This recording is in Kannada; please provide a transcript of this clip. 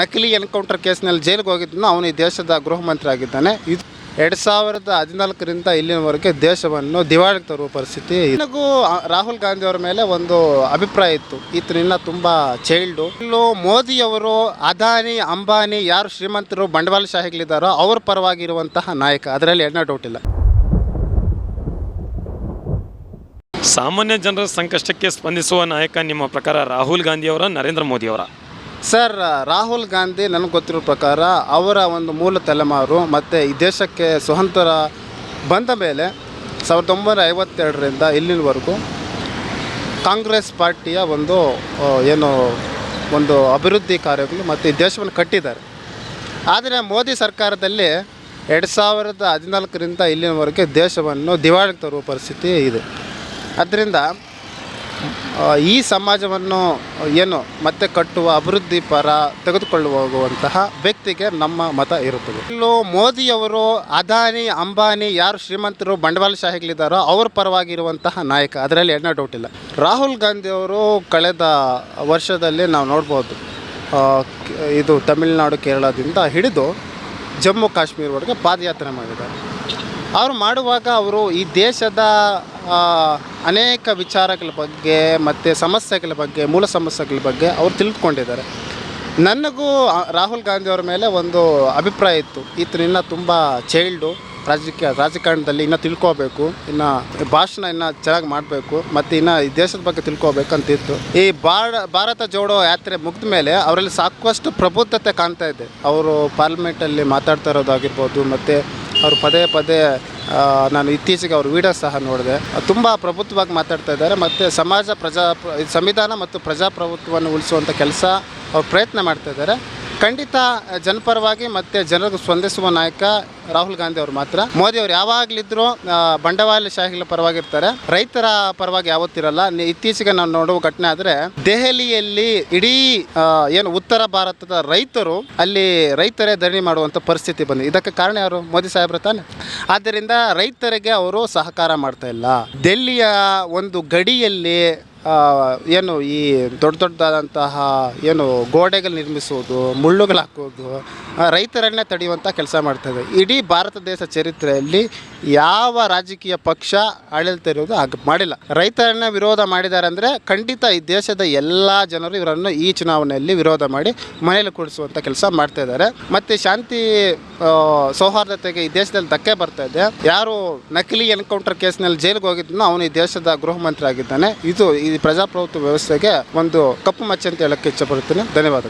ನಕಲಿ ಎನ್ಕೌಂಟರ್ ಕೇಸ್ನಲ್ಲಿ ಜೈಲಿಗೆ ಹೋಗಿದ್ದನು ಅವನು ಈ ದೇಶದ ಗೃಹ ಮಂತ್ರಿ ಆಗಿದ್ದಾನೆ. ಇದು ಎರಡು ಸಾವಿರದ ಹದಿನಾಲ್ಕರಿಂದ ಇಲ್ಲಿನವರೆಗೆ ದೇಶವನ್ನು ದಿವಾಳಿಗೆ ತರುವ ಪರಿಸ್ಥಿತಿ ನನಗೂ ರಾಹುಲ್ ಗಾಂಧಿ ಅವರ ಮೇಲೆ ಒಂದು ಅಭಿಪ್ರಾಯ ಇತ್ತು. ಈತನಿನ್ನ ತುಂಬ ಚೈಲ್ಡು ಇಲ್ಲೂ ಮೋದಿಯವರು ಅದಾನಿ, ಅಂಬಾನಿ ಯಾರು ಶ್ರೀಮಂತರು ಬಂಡವಾಳಶಾಹಿಗಳಿದ್ದಾರೋ ಅವ್ರ ಪರವಾಗಿರುವಂತಹ ನಾಯಕ. ಅದರಲ್ಲಿ ಎಣ್ಣ ಡೌಟ್ ಇಲ್ಲ. ಸಾಮಾನ್ಯ ಜನರ ಸಂಕಷ್ಟಕ್ಕೆ ಸ್ಪಂದಿಸುವ ನಾಯಕ ನಿಮ್ಮ ಪ್ರಕಾರ ರಾಹುಲ್ ಗಾಂಧಿಯವರ, ನರೇಂದ್ರ ಮೋದಿಯವರ? ಸರ್, ರಾಹುಲ್ ಗಾಂಧಿ ನನಗೆ ಗೊತ್ತಿರೋ ಪ್ರಕಾರ ಅವರ ಒಂದು ಮೂಲ ತಲೆಮಾರು ಮತ್ತು ಈ ದೇಶಕ್ಕೆ ಸ್ವತಂತ್ರ ಬಂದ ಮೇಲೆ ಸಾವಿರದ ಒಂಬೈನೂರ ಐವತ್ತೆರಡರಿಂದ ಇಲ್ಲಿನವರೆಗೂ ಕಾಂಗ್ರೆಸ್ ಪಾರ್ಟಿಯ ಒಂದು ಏನು ಒಂದು ಅಭಿವೃದ್ಧಿ ಕಾರ್ಯಗಳು ಮತ್ತು ಈ ದೇಶವನ್ನು ಕಟ್ಟಿದ್ದಾರೆ. ಆದರೆ ಮೋದಿ ಸರ್ಕಾರದಲ್ಲಿ ಎರಡು ಸಾವಿರದ ಹದಿನಾಲ್ಕರಿಂದ ಇಲ್ಲಿನವರೆಗೆ ದೇಶವನ್ನು ದಿವಾಳಿ ತರುವ ಪರಿಸ್ಥಿತಿ ಇದೆ. ಅದರಿಂದ ಈ ಸಮಾಜವನ್ನು ಏನು ಮತ್ತೆ ಕಟ್ಟುವ ಅಭಿವೃದ್ಧಿ ಪರ ತೆಗೆದುಕೊಳ್ಳುವ ಹೋಗುವಂತಹ ವ್ಯಕ್ತಿಗೆ ನಮ್ಮ ಮತ ಇರುತ್ತದೆ. ಇಲ್ಲೂ ಮೋದಿಯವರು ಅದಾನಿ, ಅಂಬಾನಿ ಯಾರು ಶ್ರೀಮಂತರು ಬಂಡವಾಳಶಾಹಿಗಳಿದ್ದಾರೋ ಅವ್ರ ಪರವಾಗಿರುವಂತಹ ನಾಯಕ. ಅದರಲ್ಲಿ ಎಣ್ಣೆ ಡೌಟ್ ಇಲ್ಲ. ರಾಹುಲ್ ಗಾಂಧಿ ಅವರು ಕಳೆದ ವರ್ಷದಲ್ಲಿ ನಾವು ನೋಡ್ಬೋದು ಇದು ತಮಿಳುನಾಡು ಕೇರಳದಿಂದ ಹಿಡಿದು ಜಮ್ಮು ಕಾಶ್ಮೀರವರೆಗೆ ಪಾದಯಾತ್ರೆ ಮಾಡಿದ್ದಾರೆ. ಅವರು ಮಾಡುವಾಗ ಅವರು ಈ ದೇಶದ ಅನೇಕ ವಿಚಾರಗಳ ಬಗ್ಗೆ ಮತ್ತು ಸಮಸ್ಯೆಗಳ ಬಗ್ಗೆ, ಮೂಲ ಸಮಸ್ಯೆಗಳ ಬಗ್ಗೆ ಅವರು ತಿಳಿದುಕೊಂಡಿದ್ದಾರೆ. ನನಗೂ ರಾಹುಲ್ ಗಾಂಧಿ ಅವರ ಮೇಲೆ ಒಂದು ಅಭಿಪ್ರಾಯ ಇತ್ತು. ಈತನಿನ್ನ ತುಂಬ ಚೈಲ್ಡು, ರಾಜಕೀಯ, ರಾಜಕಾರಣದಲ್ಲಿ ಇನ್ನೂ ತಿಳ್ಕೋಬೇಕು, ಇನ್ನು ಭಾಷಣ ಇನ್ನೂ ಚೆನ್ನಾಗಿ ಮಾಡಬೇಕು, ಮತ್ತು ಇನ್ನು ಈ ದೇಶದ ಬಗ್ಗೆ ತಿಳ್ಕೋಬೇಕು ಅಂತಿತ್ತು ಈ ಭಾರ, ಭಾರತ ಜೋಡೋ ಯಾತ್ರೆ ಮುಗಿದ ಮೇಲೆ ಅವರಲ್ಲಿ ಸಾಕಷ್ಟು ಪ್ರಬುದ್ಧತೆ ಕಾಣ್ತಾ ಇದೆ. ಅವರು ಪಾರ್ಲಿಮೆಂಟಲ್ಲಿ ಮಾತಾಡ್ತಾ ಇರೋದಾಗಿರ್ಬೋದು, ಮತ್ತು ಅವರು ಪದೇ ಪದೇ ನಾನು ಇತ್ತೀಚೆಗೆ ಅವ್ರ ವಿಡಿಯೋ ಸಹ ನೋಡಿದೆ. ತುಂಬ ಪ್ರಭುತ್ವವಾಗಿ ಮಾತಾಡ್ತಾ ಇದ್ದಾರೆ ಮತ್ತು ಸಮಾಜ ಪ್ರಜಾ ಸಂವಿಧಾನ ಮತ್ತು ಪ್ರಜಾಪ್ರಭುತ್ವವನ್ನು ಉಳಿಸುವಂಥ ಕೆಲಸ ಅವ್ರು ಪ್ರಯತ್ನ ಮಾಡ್ತಾ ಇದ್ದಾರೆ. ಖಂಡಿತ ಜನಪರವಾಗಿ ಮತ್ತೆ ಜನರಿಗೆ ಸ್ಪಂದಿಸುವ ನಾಯಕ ರಾಹುಲ್ ಗಾಂಧಿ ಅವರು ಮಾತ್ರ. ಮೋದಿ ಅವರು ಯಾವಾಗಲಿದ್ದರೂ ಬಂಡವಾಳಶಾಹಿಗಳ ಪರವಾಗಿರ್ತಾರೆ. ರೈತರ ಪರವಾಗಿ ಯಾವತ್ತಿರಲ್ಲ ಇತ್ತೀಚೆಗೆ ನಾವು ನೋಡುವ ಘಟನೆ ಆದರೆ, ದೆಹಲಿಯಲ್ಲಿ ಇಡೀ ಏನು ಉತ್ತರ ಭಾರತದ ರೈತರು ಅಲ್ಲಿ ರೈತರೇ ಧರಣಿ ಮಾಡುವಂಥ ಪರಿಸ್ಥಿತಿ ಬಂದಿದೆ. ಇದಕ್ಕೆ ಕಾರಣ ಯಾರು? ಮೋದಿ ಸಾಹೇಬ್ರ ತಾನೆ. ಆದ್ದರಿಂದ ರೈತರಿಗೆ ಅವರು ಸಹಕಾರ ಮಾಡ್ತಾ ಇಲ್ಲ. ಡೆಲ್ಲಿಯ ಒಂದು ಗಡಿಯಲ್ಲಿ ಏನು ಈ ದೊಡ್ಡ ದೊಡ್ಡದಾದಂತಹ ಏನು ಗೋಡೆಗಳು ನಿರ್ಮಿಸುವುದು ಮುಳ್ಳುಗಳು ಹಾಕೋದು ಆ, ರೈತರನ್ನೇ ತಡೆಯುವಂಥ ಕೆಲಸ ಮಾಡ್ತದೆ ಇಡೀ ಭಾರತ ದೇಶ ಚರಿತ್ರೆಯಲ್ಲಿ ಯಾವ ರಾಜಕೀಯ ಪಕ್ಷ ಆಡಳಿತ ಇರೋದು ಹಾಗೆ ಮಾಡಿಲ್ಲ. ರೈತರನ್ನ ವಿರೋಧ ಮಾಡಿದ್ದಾರೆ ಅಂದರೆ ಖಂಡಿತ ಈ ದೇಶದ ಎಲ್ಲ ಜನರು ಇವರನ್ನು ಈ ಚುನಾವಣೆಯಲ್ಲಿ ವಿರೋಧ ಮಾಡಿ ಮನೆಯಲ್ಲಿ ಕೂಡಿಸುವಂಥ ಕೆಲಸ ಮಾಡ್ತಾ ಇದ್ದಾರೆ. ಮತ್ತು ಶಾಂತಿ ಸೌಹಾರ್ದತೆಗೆ ಈ ದೇಶದಲ್ಲಿ ಧಕ್ಕೆ ಬರ್ತಾ ಇದೆ. ಯಾರು ನಕಲಿ ಎನ್ಕೌಂಟರ್ ಕೇಸ್ನಲ್ಲಿ ಜೈಲಿಗೆ ಹೋಗಿದ್ದನೋ ಅವನು ಈ ದೇಶದ ಗೃಹ ಮಂತ್ರಿ ಆಗಿದ್ದಾನೆ. ಇದು ಈ ಪ್ರಜಾಪ್ರಭುತ್ವ ವ್ಯವಸ್ಥೆಗೆ ಒಂದು ಕಪ್ಪು ಮಚ್ಚೆ ಅಂತ ಹೇಳಕ್ಕೆ ಇಷ್ಟಪಡ್ತೀನಿ ಧನ್ಯವಾದ